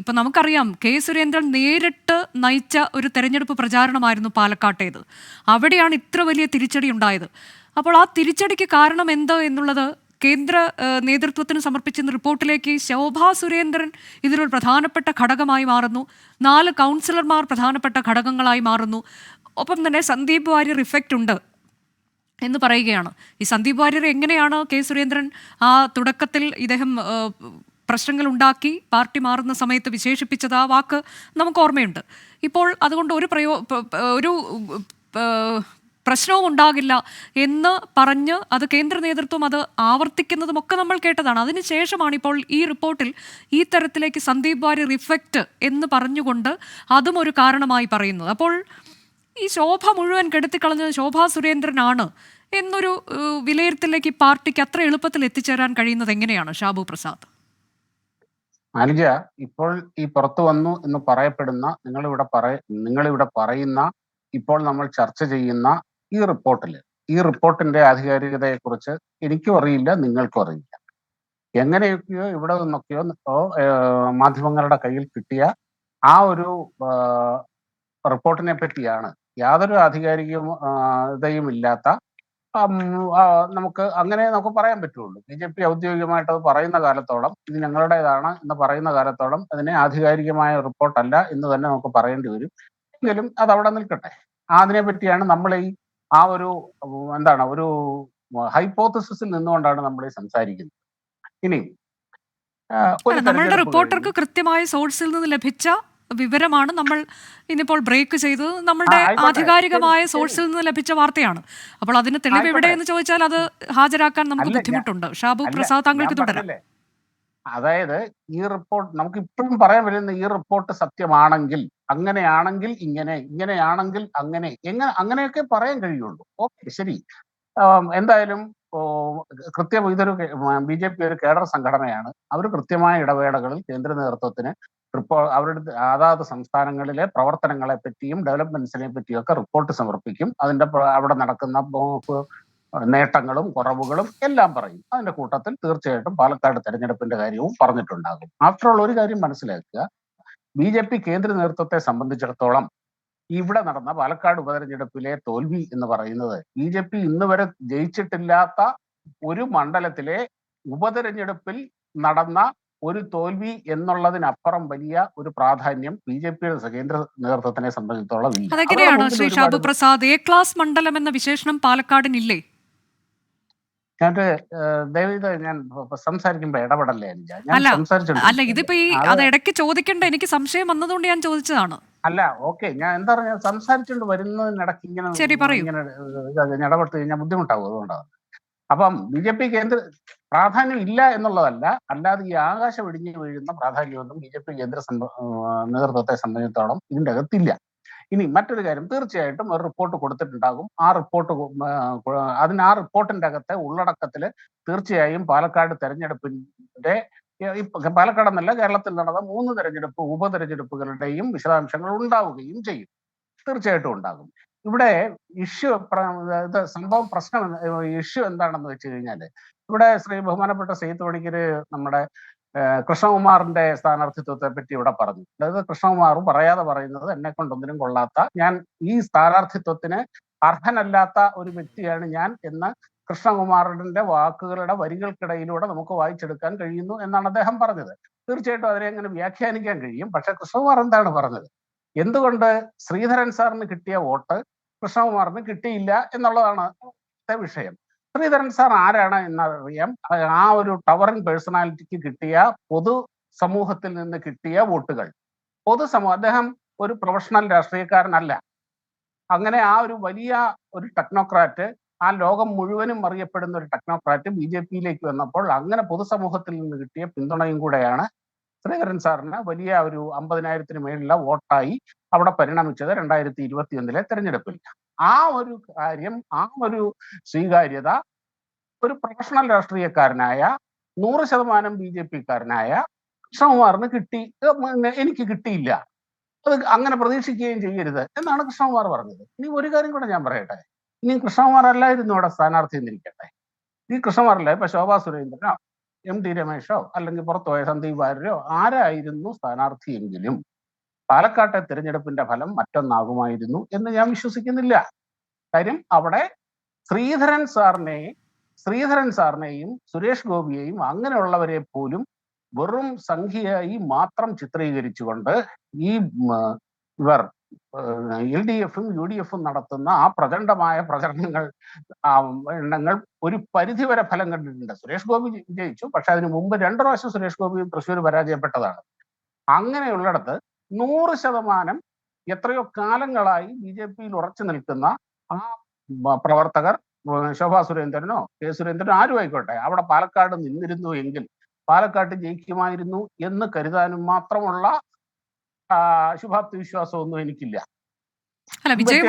ഇപ്പൊ നമുക്കറിയാം കെ സുരേന്ദ്രൻ നേരിട്ട് നയിച്ച ഒരു തെരഞ്ഞെടുപ്പ് പ്രചാരണമായിരുന്നു പാലക്കാട്ടേത്. അവിടെയാണ് ഇത്ര വലിയ തിരിച്ചടി ഉണ്ടായത്. അപ്പോൾ ആ തിരിച്ചടിക്ക് കാരണം എന്തോ എന്നുള്ളത് കേന്ദ്ര നേതൃത്വത്തിന് സമർപ്പിച്ചിരുന്ന റിപ്പോർട്ടിലേക്ക് ശോഭാ സുരേന്ദ്രൻ ഇതിലൊരു പ്രധാനപ്പെട്ട ഘടകമായി മാറുന്നു. നാല് കൗൺസിലർമാർ പ്രധാനപ്പെട്ട ഘടകങ്ങളായി മാറുന്നു. ഒപ്പം തന്നെ സന്ദീപ് വാര്യർ ഇഫക്റ്റ് ഉണ്ട് എന്ന് പറയുകയാണ്. ഈ സന്ദീപ് വാര്യർ എങ്ങനെയാണ് കെ സുരേന്ദ്രൻ ആ തുടക്കത്തിൽ ഇദ്ദേഹം പ്രശ്നങ്ങൾ ഉണ്ടാക്കി പാർട്ടി മാറുന്ന സമയത്ത് വിശേഷിപ്പിച്ചത് ആ വാക്ക് നമുക്ക് ഓർമ്മയുണ്ട്. ഇപ്പോൾ അതുകൊണ്ട് ഒരു പ്രയോ ഒരു പ്രശ്നവും ഉണ്ടാകില്ല എന്ന് പറഞ്ഞ് അത് കേന്ദ്ര നേതൃത്വം അത് ആവർത്തിക്കുന്നതുമൊക്കെ നമ്മൾ കേട്ടതാണ്. അതിനുശേഷമാണ് ഇപ്പോൾ ഈ റിപ്പോർട്ടിൽ ഈ തരത്തിലേക്ക് സന്ദീപ് വാര്യർ റിഫ്ലക്റ്റ് എന്ന് പറഞ്ഞുകൊണ്ട് അതും ഒരു കാരണമായി പറയുന്നത്. അപ്പോൾ ഈ ശോഭ മുഴുവൻ കെടുത്തിക്കളഞ്ഞത് ശോഭാ സുരേന്ദ്രനാണ് എന്നൊരു വിലയിരുത്തലിലേക്ക് പാർട്ടിക്ക് അത്ര എളുപ്പത്തിൽ എത്തിച്ചേരാൻ കഴിയുന്നത് എങ്ങനെയാണ്? ഷാബു പ്രസാദ്. അനുജ ഇപ്പോൾ ഈ പുറത്തു വന്നു എന്ന് പറയപ്പെടുന്ന നിങ്ങളിവിടെ പറയ നിങ്ങളിവിടെ പറയുന്ന ഇപ്പോൾ നമ്മൾ ചർച്ച ചെയ്യുന്ന ഈ റിപ്പോർട്ടിൽ ഈ റിപ്പോർട്ടിന്റെ ആധികാരികതയെക്കുറിച്ച് എനിക്കും അറിയില്ല നിങ്ങൾക്കും അറിയില്ല. എങ്ങനെയൊക്കെയോ ഇവിടെ നിന്നൊക്കെയോ മാധ്യമങ്ങളുടെ കയ്യിൽ കിട്ടിയ ആ ഒരു റിപ്പോർട്ടിനെ പറ്റിയാണ് യാതൊരു ആധികാരികതയും ഇല്ലാത്ത നമുക്ക് അങ്ങനെ നമുക്ക് പറയാൻ പറ്റുള്ളൂ. ബി ജെ പി ഔദ്യോഗികമായിട്ട് അത് പറയുന്ന കാലത്തോളം ഇത് ഞങ്ങളുടേതാണ് എന്ന് പറയുന്ന കാലത്തോളം അതിനെ ആധികാരികമായ റിപ്പോർട്ടല്ല എന്ന് തന്നെ നമുക്ക് പറയേണ്ടി വരും. എങ്കിലും അത് അവിടെ നിൽക്കട്ടെ. അതിനെ പറ്റിയാണ് നമ്മൾ ഈ ആ ഒരു എന്താണ് ഒരു ഹൈപ്പോത്തസിസിൽ നിന്നുകൊണ്ടാണ് നമ്മൾ ഈ സംസാരിക്കുന്നത്. ഇനി നമ്മളുടെ റിപ്പോർട്ടർക്ക് കൃത്യമായ സോഴ്സിൽ നിന്ന് ലഭിച്ച വിവരമാണ് നമ്മൾ ഇന്നിപ്പോൾ ബ്രേക്ക് ചെയ്തത്. നമ്മുടെ ആധികാരികമായ. സോഴ്സിൽ നിന്ന് ലഭിച്ച വാർത്തയാണ്. അപ്പോൾ അതിന് തെളിവ് എവിടെയെന്ന് ചോദിച്ചാൽ അത് ഹാജരാക്കാൻ നമുക്ക് ബുദ്ധിമുട്ടുണ്ട്. ഷാബു പ്രസാദ് താങ്കൾക്ക് തുടരാം അതായത് ഈ റിപ്പോർട്ട് നമുക്ക് ഇപ്പോഴും പറയാൻ വരുന്ന ഈ റിപ്പോർട്ട് സത്യമാണെങ്കിൽ അങ്ങനെയാണെങ്കിൽ ഇങ്ങനെ ഇങ്ങനെയാണെങ്കിൽ അങ്ങനെ എങ്ങനെ അങ്ങനെയൊക്കെ പറയാൻ കഴിയുള്ളൂ. ഓക്കെ ശരി. എന്തായാലും കൃത്യം ഇതൊരു ബി ജെ പി ഒരു കേഡർ സംഘടനയാണ്. അവർ കൃത്യമായ ഇടവേളകളിൽ കേന്ദ്ര നേതൃത്വത്തിന് റിപ്പോ അവരുടെ അതാത് സംസ്ഥാനങ്ങളിലെ പ്രവർത്തനങ്ങളെ പറ്റിയും ഡെവലപ്മെന്റ്സിനെ പറ്റിയും ഒക്കെ റിപ്പോർട്ട് സമർപ്പിക്കും. അതിന്റെ അവിടെ നടക്കുന്ന നേട്ടങ്ങളും കുറവുകളും എല്ലാം പറയും. അതിന്റെ കൂട്ടത്തിൽ തീർച്ചയായിട്ടും പാലക്കാട് തെരഞ്ഞെടുപ്പിന്റെ കാര്യവും പറഞ്ഞിട്ടുണ്ടാകും. ആഫ്റ്റർ ഓൾ ഒരു കാര്യം മനസ്സിലാക്കുക. ബി ജെ പി കേന്ദ്ര നേതൃത്വത്തെ സംബന്ധിച്ചിടത്തോളം ഇവിടെ നടന്ന പാലക്കാട് ഉപതെരഞ്ഞെടുപ്പിലെ തോൽവി എന്ന് പറയുന്നത് ബി ജെ പി ഇന്ന് വരെ ജയിച്ചിട്ടില്ലാത്ത ഒരു മണ്ഡലത്തിലെ ഉപതെരഞ്ഞെടുപ്പിൽ നടന്ന ഒരു തോൽവി എന്നുള്ളതിനപ്പുറം വലിയ ഒരു പ്രാധാന്യം ബി ജെ പിയുടെ കേന്ദ്ര നേതൃത്വത്തിനെ സംബന്ധിച്ചിടത്തോളം അതെങ്ങനെയാണ് ശ്രീ ഷാബു പ്രസാദ് എ ക്ലാസ് മണ്ഡലം എന്ന വിശേഷണം പാലക്കാടിനില്ലേ? ഞാനത് ദയവീത് ഞാൻ സംസാരിക്കുമ്പോ ഇടപെടല്ലേ ഞാൻ അല്ല, അല്ല ഇതിപ്പോ ഈ അത് ഇടയ്ക്ക് ചോദിക്കേണ്ട എനിക്ക് സംശയം വന്നതുകൊണ്ട് ഞാൻ ചോദിച്ചതാണ്. അല്ല ഓക്കെ ഞാൻ എന്താ പറഞ്ഞ സംസാരിച്ചുകൊണ്ട് വരുന്നതിനിടയ്ക്ക് ഇങ്ങനെ. ഇങ്ങനെ ഇടപെട്ട് കഴിഞ്ഞാൽ ബുദ്ധിമുട്ടാവും അതുകൊണ്ടാണ് അപ്പം ബി ജെ പി കേന്ദ്ര പ്രാധാന്യം ഇല്ല എന്നുള്ളതല്ല. അല്ലാതെ ഈ ആകാശം ഇടിഞ്ഞു വീഴുന്ന പ്രാധാന്യമൊന്നും ബി ജെ പി കേന്ദ്ര നേതൃത്വത്തെ സംബന്ധിച്ചിടത്തോളം ഇതിന്റെ അകത്തില്ല. ഇനി മറ്റൊരു കാര്യം തീർച്ചയായിട്ടും ഒരു റിപ്പോർട്ട് കൊടുത്തിട്ടുണ്ടാകും. ആ റിപ്പോർട്ട് അതിന് ആ റിപ്പോർട്ടിന്റെ അകത്തെ ഉള്ളടക്കത്തിൽ തീർച്ചയായും പാലക്കാട് തെരഞ്ഞെടുപ്പിന്റെ പാലക്കാട് എന്നല്ല കേരളത്തിൽ നടന്ന മൂന്ന് തെരഞ്ഞെടുപ്പ് ഉപതെരഞ്ഞെടുപ്പുകളുടെയും വിശദാംശങ്ങൾ ഉണ്ടാവുകയും ചെയ്യും. തീർച്ചയായിട്ടും ഉണ്ടാകും. ഇവിടെ ഇഷ്യൂ സംഭവം പ്രശ്നം ഇഷ്യൂ എന്താണെന്ന് വെച്ച് കഴിഞ്ഞാൽ ഇവിടെ ശ്രീ ബഹുമാനപ്പെട്ട സെയ്ത്ത് പണിക്കര് നമ്മുടെ കൃഷ്ണകുമാറിന്റെ സ്ഥാനാർത്ഥിത്വത്തെ പറ്റി ഇവിടെ പറഞ്ഞു. അതായത് കൃഷ്ണകുമാറും പറയാതെ പറയുന്നത് എന്നെ കൊണ്ടൊന്നിനും കൊള്ളാത്ത ഞാൻ ഈ സ്ഥാനാർത്ഥിത്വത്തിന് അർഹനല്ലാത്ത ഒരു വ്യക്തിയാണ് ഞാൻ എന്ന് കൃഷ്ണകുമാറിന്റെ വാക്കുകളുടെ വരികൾക്കിടയിലൂടെ നമുക്ക് വായിച്ചെടുക്കാൻ കഴിയുന്നു എന്നാണ് അദ്ദേഹം പറഞ്ഞത്. തീർച്ചയായിട്ടും അതിനെ അങ്ങനെ വ്യാഖ്യാനിക്കാൻ കഴിയും. പക്ഷെ കൃഷ്ണകുമാർ എന്താണ് പറഞ്ഞത്? എന്തുകൊണ്ട് ശ്രീധരൻ സാറിന് കിട്ടിയ വോട്ട് കൃഷ്ണകുമാറിന് കിട്ടിയില്ല എന്നുള്ളതാണ് വിഷയം. ശ്രീധരൻ സാർ ആരാണ് എന്നറിയാം. ആ ഒരു ടവറിംഗ് പേഴ്സണാലിറ്റിക്ക് കിട്ടിയ പൊതു സമൂഹത്തിൽ നിന്ന് കിട്ടിയ വോട്ടുകൾ. പൊതുസമൂഹം അദ്ദേഹം ഒരു പ്രൊഫഷണൽ രാഷ്ട്രീയക്കാരനല്ല. അങ്ങനെ ആ ഒരു വലിയ ഒരു ടെക്നോക്രാറ്റ് ആ ലോകം മുഴുവനും അറിയപ്പെടുന്ന ഒരു ടെക്നോക്രാറ്റ് ബി ജെ പിയിലേക്ക് വന്നപ്പോൾ അങ്ങനെ പൊതുസമൂഹത്തിൽ നിന്ന് കിട്ടിയ പിന്തുണയും കൂടെയാണ് ശ്രീധരൻ സാറിന് വലിയ ഒരു അമ്പതിനായിരത്തിന് മേലുള്ള വോട്ടായി അവിടെ പരിണമിച്ചത് രണ്ടായിരത്തി ഇരുപത്തിയൊന്നിലെ തെരഞ്ഞെടുപ്പിൽ. ആ ഒരു കാര്യം ആ ഒരു സ്വീകാര്യത ഒരു പ്രൊഫഷണൽ രാഷ്ട്രീയക്കാരനായ നൂറ് ശതമാനം ബി ജെ പിക്കാരനായ കൃഷ്ണകുമാറിന് കിട്ടി. എനിക്ക് കിട്ടിയില്ല. അത് അങ്ങനെ പ്രതീക്ഷിക്കുകയും ചെയ്യരുത് എന്നാണ് കൃഷ്ണകുമാർ പറഞ്ഞത്. ഇനി ഒരു കാര്യം കൂടെ ഞാൻ പറയട്ടെ. ഇനി കൃഷ്ണകുമാർ അല്ലായിരുന്നു അവിടെ സ്ഥാനാർത്ഥി എന്നിരിക്കട്ടെ. ഈ കൃഷ്ണകുമാറല്ല ഇപ്പൊ ശോഭാ സുരേന്ദ്രനോ എം ടി രമേശോ അല്ലെങ്കിൽ പുറത്തുപോയ സന്ദീപ് വാര്യരോ ആരായിരുന്നു സ്ഥാനാർത്ഥിയെങ്കിലും പാലക്കാട്ടെ തിരഞ്ഞെടുപ്പിന്റെ ഫലം മറ്റൊന്നാകുമായിരുന്നു എന്ന് ഞാൻ വിശ്വസിക്കുന്നില്ല. കാര്യം അവിടെ ശ്രീധരൻ സാറിനെ ശ്രീധരൻ സാറിനെയും സുരേഷ് ഗോപിയെയും അങ്ങനെയുള്ളവരെ പോലും വെറും സംഖ്യയായി മാത്രം ചിത്രീകരിച്ചുകൊണ്ട് ഈ ഇവർ എൽ ഡി എഫും യു ഡി എഫും നടത്തുന്ന ആ പ്രചണ്ഡമായ പ്രചരണങ്ങൾ എണ്ണങ്ങൾ ഒരു പരിധിവരെ ഫലം കണ്ടിട്ടുണ്ട്. സുരേഷ് ഗോപി വിജയിച്ചു പക്ഷെ അതിന് മുമ്പ് രണ്ടു പ്രാവശ്യം സുരേഷ് ഗോപിയും തൃശ്ശൂർ പരാജയപ്പെട്ടതാണ്. അങ്ങനെയുള്ളിടത്ത് നൂറ് ശതമാനം എത്രയോ കാലങ്ങളായി ബി ജെ പിയിൽ ഉറച്ചു നിൽക്കുന്ന ആ പ്രവർത്തകർ ശോഭാ സുരേന്ദ്രനോ കെ സുരേന്ദ്രനോ ആരും ആയിക്കോട്ടെ. അവിടെ പാലക്കാട് നിന്നിരുന്നു എങ്കിൽ പാലക്കാട് ജയിക്കുമായിരുന്നു എന്ന് കരുതാനും മാത്രമുള്ള ശുഭാപ്തി വിശ്വാസമൊന്നും എനിക്കില്ല. അല്ല വിജയം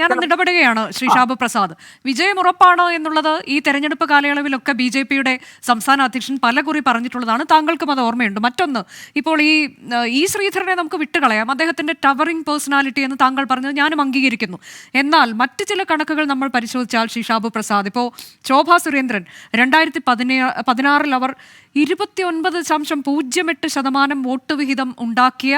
ഞാൻ ഒന്ന് ഇടപെടുകയാണ് ശ്രീ ഷാബു പ്രസാദ്. വിജയമുറപ്പാണ് എന്നുള്ളത് ഈ തെരഞ്ഞെടുപ്പ് കാലയളവിലൊക്കെ ബി ജെ പിയുടെ സംസ്ഥാന അധ്യക്ഷൻ പലകുറി പറഞ്ഞിട്ടുള്ളതാണ്. താങ്കൾക്കും അത് ഓർമ്മയുണ്ട്. മറ്റൊന്ന് ഇപ്പോൾ ഈ ഈ ശ്രീധരനെ നമുക്ക് വിട്ടുകളയാം. അദ്ദേഹത്തിന്റെ ടവറിംഗ് പേഴ്സണാലിറ്റി എന്ന് താങ്കൾ പറഞ്ഞത് ഞാനും അംഗീകരിക്കുന്നു. എന്നാൽ മറ്റ് ചില കണക്കുകൾ നമ്മൾ പരിശോധിച്ചാൽ ശ്രീ ഷാബു പ്രസാദ് ഇപ്പോൾ ശോഭാ സുരേന്ദ്രൻ രണ്ടായിരത്തി പതിനേ പതിനാറിൽ അവർ ഇരുപത്തിയൊൻപത് ദശാംശം പൂജ്യം എട്ട് ശതമാനം വോട്ട് വിഹിതം ഉണ്ടാക്കിയ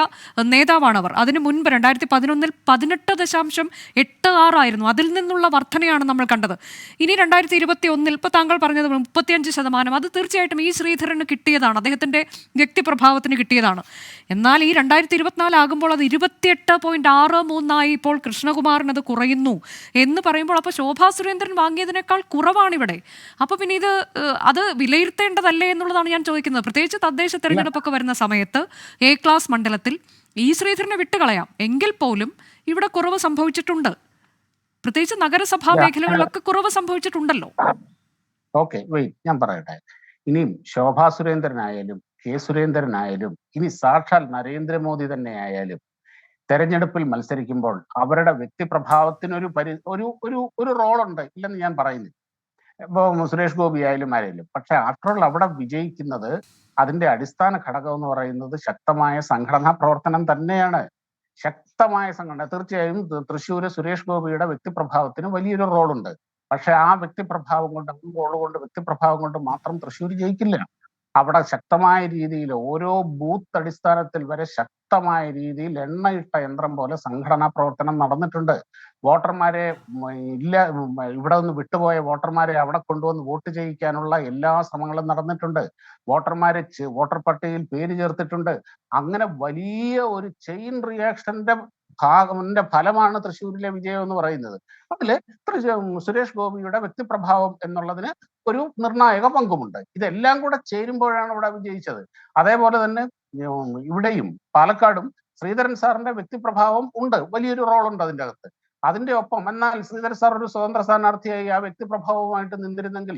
നേതാവാണവർ. അതിന് മുൻപ് രണ്ടായിരത്തി പതിനൊന്നിൽ പതിനെട്ട് ദശാംശം എട്ട് ആറായിരുന്നു അതിൽ നിന്നുള്ള വർധനയാണ് നമ്മൾ കണ്ടത്. ഇനി രണ്ടായിരത്തി ഇരുപത്തി ഒന്നിൽ ഇപ്പോൾ താങ്കൾ പറഞ്ഞത് മുപ്പത്തിയഞ്ച് ശതമാനം. അത് തീർച്ചയായിട്ടും ഈ ശ്രീധരന് കിട്ടിയതാണ്. അദ്ദേഹത്തിന്റെ വ്യക്തിപ്രഭാവത്തിന് കിട്ടിയതാണ്. എന്നാൽ ഈ രണ്ടായിരത്തി ഇരുപത്തിനാല് ആകുമ്പോൾ അത് ഇരുപത്തിയെട്ട് പോയിന്റ് ആറ് മൂന്നായി ഇപ്പോൾ കൃഷ്ണകുമാറിന് അത് കുറയുന്നു എന്ന് പറയുമ്പോൾ അപ്പോൾ ശോഭാ സുരേന്ദ്രൻ വാങ്ങിയതിനേക്കാൾ കുറവാണിവിടെ. അപ്പോൾ പിന്നെ ഇത് അത് വിലയിരുത്തേണ്ടതല്ലേ എന്നുള്ളതാണ് ഞാൻ ചോദിക്കുന്നത്. പ്രത്യേകിച്ച് തദ്ദേശ തെരഞ്ഞെടുപ്പൊക്കെ വരുന്ന സമയത്ത് എ ക്ലാസ് മണ്ഡലത്തിൽ ഈ ശ്രീധരനെ വിട്ടുകളയാം. എങ്കിൽ പോലും ഇവിടെ കുറവ് സംഭവിച്ചിട്ടുണ്ട്. പ്രത്യേകിച്ച് നഗരസഭാ. മേഖലകളിലൊക്കെ കുറവ് സംഭവിച്ചിട്ടുണ്ടല്ലോ. ഓക്കെ വെയിറ്റ് ഞാൻ പറയട്ടെ. ഇനിയും ശോഭാ സുരേന്ദ്രനായാലും കെ സുരേന്ദ്രനായാലും ഇനി സാക്ഷാൽ നരേന്ദ്രമോദി തന്നെ ആയാലും തെരഞ്ഞെടുപ്പിൽ മത്സരിക്കുമ്പോൾ അവരുടെ വ്യക്തിപ്രഭാവത്തിന് ഒരു പരി ഒരു ഒരു ഒരു റോളുണ്ട് ഇല്ലെന്ന് ഞാൻ പറയുന്നില്ല. ഇപ്പൊ സുരേഷ് ഗോപി ആയാലും ആരെയും പക്ഷെ ആഫ്റ്റർ ഓൾ അവിടെ വിജയിക്കുന്നത് അതിന്റെ അടിസ്ഥാന ഘടകം എന്ന് പറയുന്നത് ശക്തമായ സംഘടനാ പ്രവർത്തനം തന്നെയാണ്. ശക്തമായ സംഘടന. തീർച്ചയായും തൃശ്ശൂര് സുരേഷ് ഗോപിയുടെ വ്യക്തിപ്രഭാവത്തിന് വലിയൊരു റോളുണ്ട് പക്ഷെ ആ വ്യക്തിപ്രഭാവം കൊണ്ട് റോൾ കൊണ്ട് വ്യക്തിപ്രഭാവം കൊണ്ട് മാത്രം തൃശ്ശൂർ ജയിക്കില്ല. അവിടെ ശക്തമായ രീതിയിൽ ഓരോ ബൂത്ത് അടിസ്ഥാനത്തിൽ വരെ ശക്തമായ രീതിയിൽ എണ്ണയിട്ട യന്ത്രം പോലെ സംഘടനാ പ്രവർത്തനം നടന്നിട്ടുണ്ട്. വോട്ടർമാരെ ഇല്ല ഇവിടെ നിന്ന് വിട്ടുപോയ വോട്ടർമാരെ അവിടെ കൊണ്ടുവന്ന് വോട്ട് ചെയ്യിക്കാനുള്ള എല്ലാ ശ്രമങ്ങളും നടന്നിട്ടുണ്ട്. വോട്ടർമാരെ വോട്ടർ പട്ടികയിൽ പേര് ചേർത്തിട്ടുണ്ട്. അങ്ങനെ വലിയ ഒരു ചെയിൻ റിയാക്ഷന്റെ ഭാഗത്തിന്റെ ഫലമാണ് തൃശ്ശൂരിലെ വിജയം എന്ന് പറയുന്നത്. അതിൽ സുരേഷ് ഗോപിയുടെ വ്യക്തിപ്രഭാവം എന്നുള്ളതിന് ഒരു നിർണായക പങ്കുമുണ്ട്. ഇതെല്ലാം കൂടെ ചേരുമ്പോഴാണ് ഇവിടെ വിജയിച്ചത്. അതേപോലെ തന്നെ ഇവിടെയും പാലക്കാടും ശ്രീധരൻ സാറിന്റെ വ്യക്തിപ്രഭാവം ഉണ്ട്. വലിയൊരു റോൾ ഉണ്ട് അതിന്റെ അകത്ത് അതിന്റെ ഒപ്പം എന്നാൽ ശ്രീധരൻ സാർ ഒരു സ്വതന്ത്ര സ്ഥാനാർത്ഥിയായി ആ വ്യക്തിപ്രഭാവവുമായിട്ട് നിന്നിരുന്നെങ്കിൽ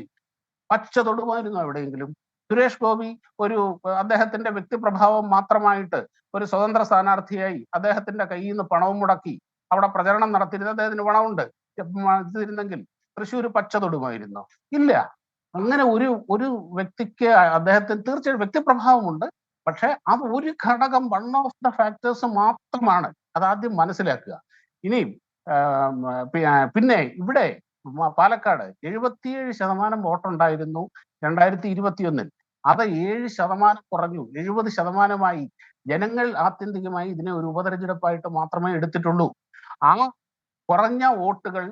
പച്ച തൊടുമായിരുന്നു എവിടെയെങ്കിലും. സുരേഷ് ഗോപി ഒരു അദ്ദേഹത്തിന്റെ വ്യക്തിപ്രഭാവം മാത്രമായിട്ട് ഒരു സ്വതന്ത്ര സ്ഥാനാർത്ഥിയായി അദ്ദേഹത്തിന്റെ കയ്യിൽ നിന്ന് പണവും മുടക്കി അവിടെ പ്രചരണം നടത്തിയിരുന്ന അദ്ദേഹത്തിന് പണമുണ്ട്. ഉം, തൃശ്ശൂർ പച്ച തൊടുമായിരുന്നു. ഇല്ല. അങ്ങനെ ഒരു ഒരു വ്യക്തിക്ക് അദ്ദേഹത്തിന് തീർച്ചയായും വ്യക്തിപ്രഭാവമുണ്ട്. പക്ഷെ അത് ഒരു ഘടകം വൺ ഓഫ് ദ ഫാക്ടേഴ്സ് മാത്രമാണ് അതാദ്യം മനസ്സിലാക്കുക. ഇനിയും ആം, ആ, പിന്നെ ഇവിടെ പാലക്കാട് എഴുപത്തിയേഴ് ശതമാനം വോട്ടുണ്ടായിരുന്നു. രണ്ടായിരത്തി ഇരുപത്തിയൊന്നിൽ അത് ഏഴ് ശതമാനം കുറഞ്ഞു. എഴുപത് ശതമാനമായി. ജനങ്ങൾ ആത്യന്തികമായി ഇതിനെ ഒരു ഉപതെരഞ്ഞെടുപ്പായിട്ട് മാത്രമേ എടുത്തിട്ടുള്ളൂ. ആ കുറഞ്ഞ വോട്ടുകൾ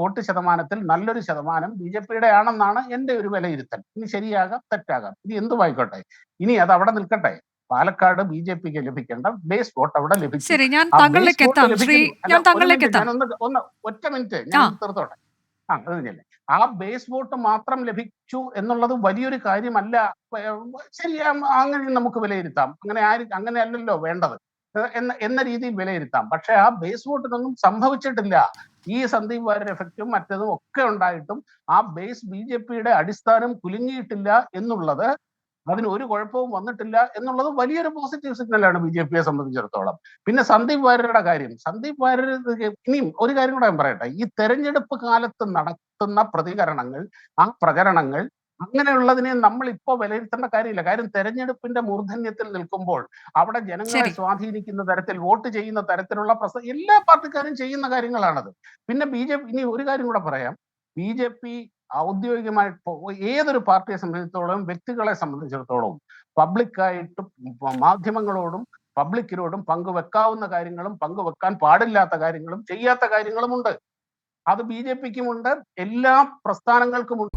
വോട്ട് ശതമാനത്തിൽ നല്ലൊരു ശതമാനം ബി ജെ പിയുടെ ആണെന്നാണ് എന്റെ ഒരു വിലയിരുത്തൽ. ഇനി ശരിയാകാം തെറ്റാകാം. ഇനി എന്തുമായിക്കോട്ടെ ഇനി അത് അവിടെ നിൽക്കട്ടെ. പാലക്കാട് ബി ജെ പിക്ക് ലഭിക്കേണ്ട ബേസ് വോട്ട് അവിടെ ലഭിക്കും. ഞാൻ ഒറ്റ മിനിറ്റ്. ഞാൻ തീർത്തോട്ടെ ആ അത് കഴിഞ്ഞല്ലേ ആ ബേസ് വോട്ട് മാത്രം ലഭിച്ചു എന്നുള്ളത് വലിയൊരു കാര്യമല്ല. ശരി അങ്ങനെ നമുക്ക് വിലയിരുത്താം. അങ്ങനെ ആര് അങ്ങനെയല്ലല്ലോ വേണ്ടത്. ഏർ, എന്ന എന്ന രീതിയിൽ വിലയിരുത്താം. പക്ഷെ ആ ബേസ് വോട്ടിനൊന്നും സംഭവിച്ചിട്ടില്ല. ഈ സന്ദീപ് വാര്യർ എഫക്റ്റും മറ്റതും ഒക്കെ ഉണ്ടായിട്ടും ആ ബേസ് ബി ജെ പിയുടെ അടിസ്ഥാനം കുലുങ്ങിയിട്ടില്ല എന്നുള്ളത് അതിന് ഒരു കുഴപ്പവും വന്നിട്ടില്ല എന്നുള്ളത് വലിയൊരു പോസിറ്റീവ് സിഗ്നലാണ് ബി ജെ പിയെ സംബന്ധിച്ചിടത്തോളം. പിന്നെ സന്ദീപ് വാര്യരുടെ കാര്യം. സന്ദീപ് വാര്യർ ഇനിയും ഒരു കാര്യം കൂടെ ഞാൻ പറയട്ടെ. ഈ തെരഞ്ഞെടുപ്പ് കാലത്ത് നടത്തുന്ന പ്രതികരണങ്ങൾ ആ പ്രകരണങ്ങൾ അങ്ങനെയുള്ളതിനെ നമ്മൾ ഇപ്പോൾ വിലയിരുത്തേണ്ട കാര്യമില്ല. കാര്യം തെരഞ്ഞെടുപ്പിന്റെ മൂർധന്യത്തിൽ നിൽക്കുമ്പോൾ അവിടെ ജനങ്ങളെ സ്വാധീനിക്കുന്ന തരത്തിൽ വോട്ട് ചെയ്യുന്ന തരത്തിലുള്ള പ്രസ എല്ലാ പാർട്ടിക്കാരും ചെയ്യുന്ന കാര്യങ്ങളാണത്. പിന്നെ ബി ജെ പി ഇനി ഒരു കാര്യം കൂടെ പറയാം. ബി ജെ പി ഔദ്യോഗികമായിട്ട് ഇപ്പൊ ഏതൊരു പാർട്ടിയെ സംബന്ധിച്ചിടത്തോളം വ്യക്തികളെ സംബന്ധിച്ചിടത്തോളം പബ്ലിക്കായിട്ട് മാധ്യമങ്ങളോടും പബ്ലിക്കിനോടും പങ്കുവെക്കാവുന്ന കാര്യങ്ങളും പങ്കുവെക്കാൻ പാടില്ലാത്ത കാര്യങ്ങളും ചെയ്യാത്ത കാര്യങ്ങളും ഉണ്ട് അത് ബി ജെ പിക്കുമുണ്ട് എല്ലാ പ്രസ്ഥാനങ്ങൾക്കുമുണ്ട്.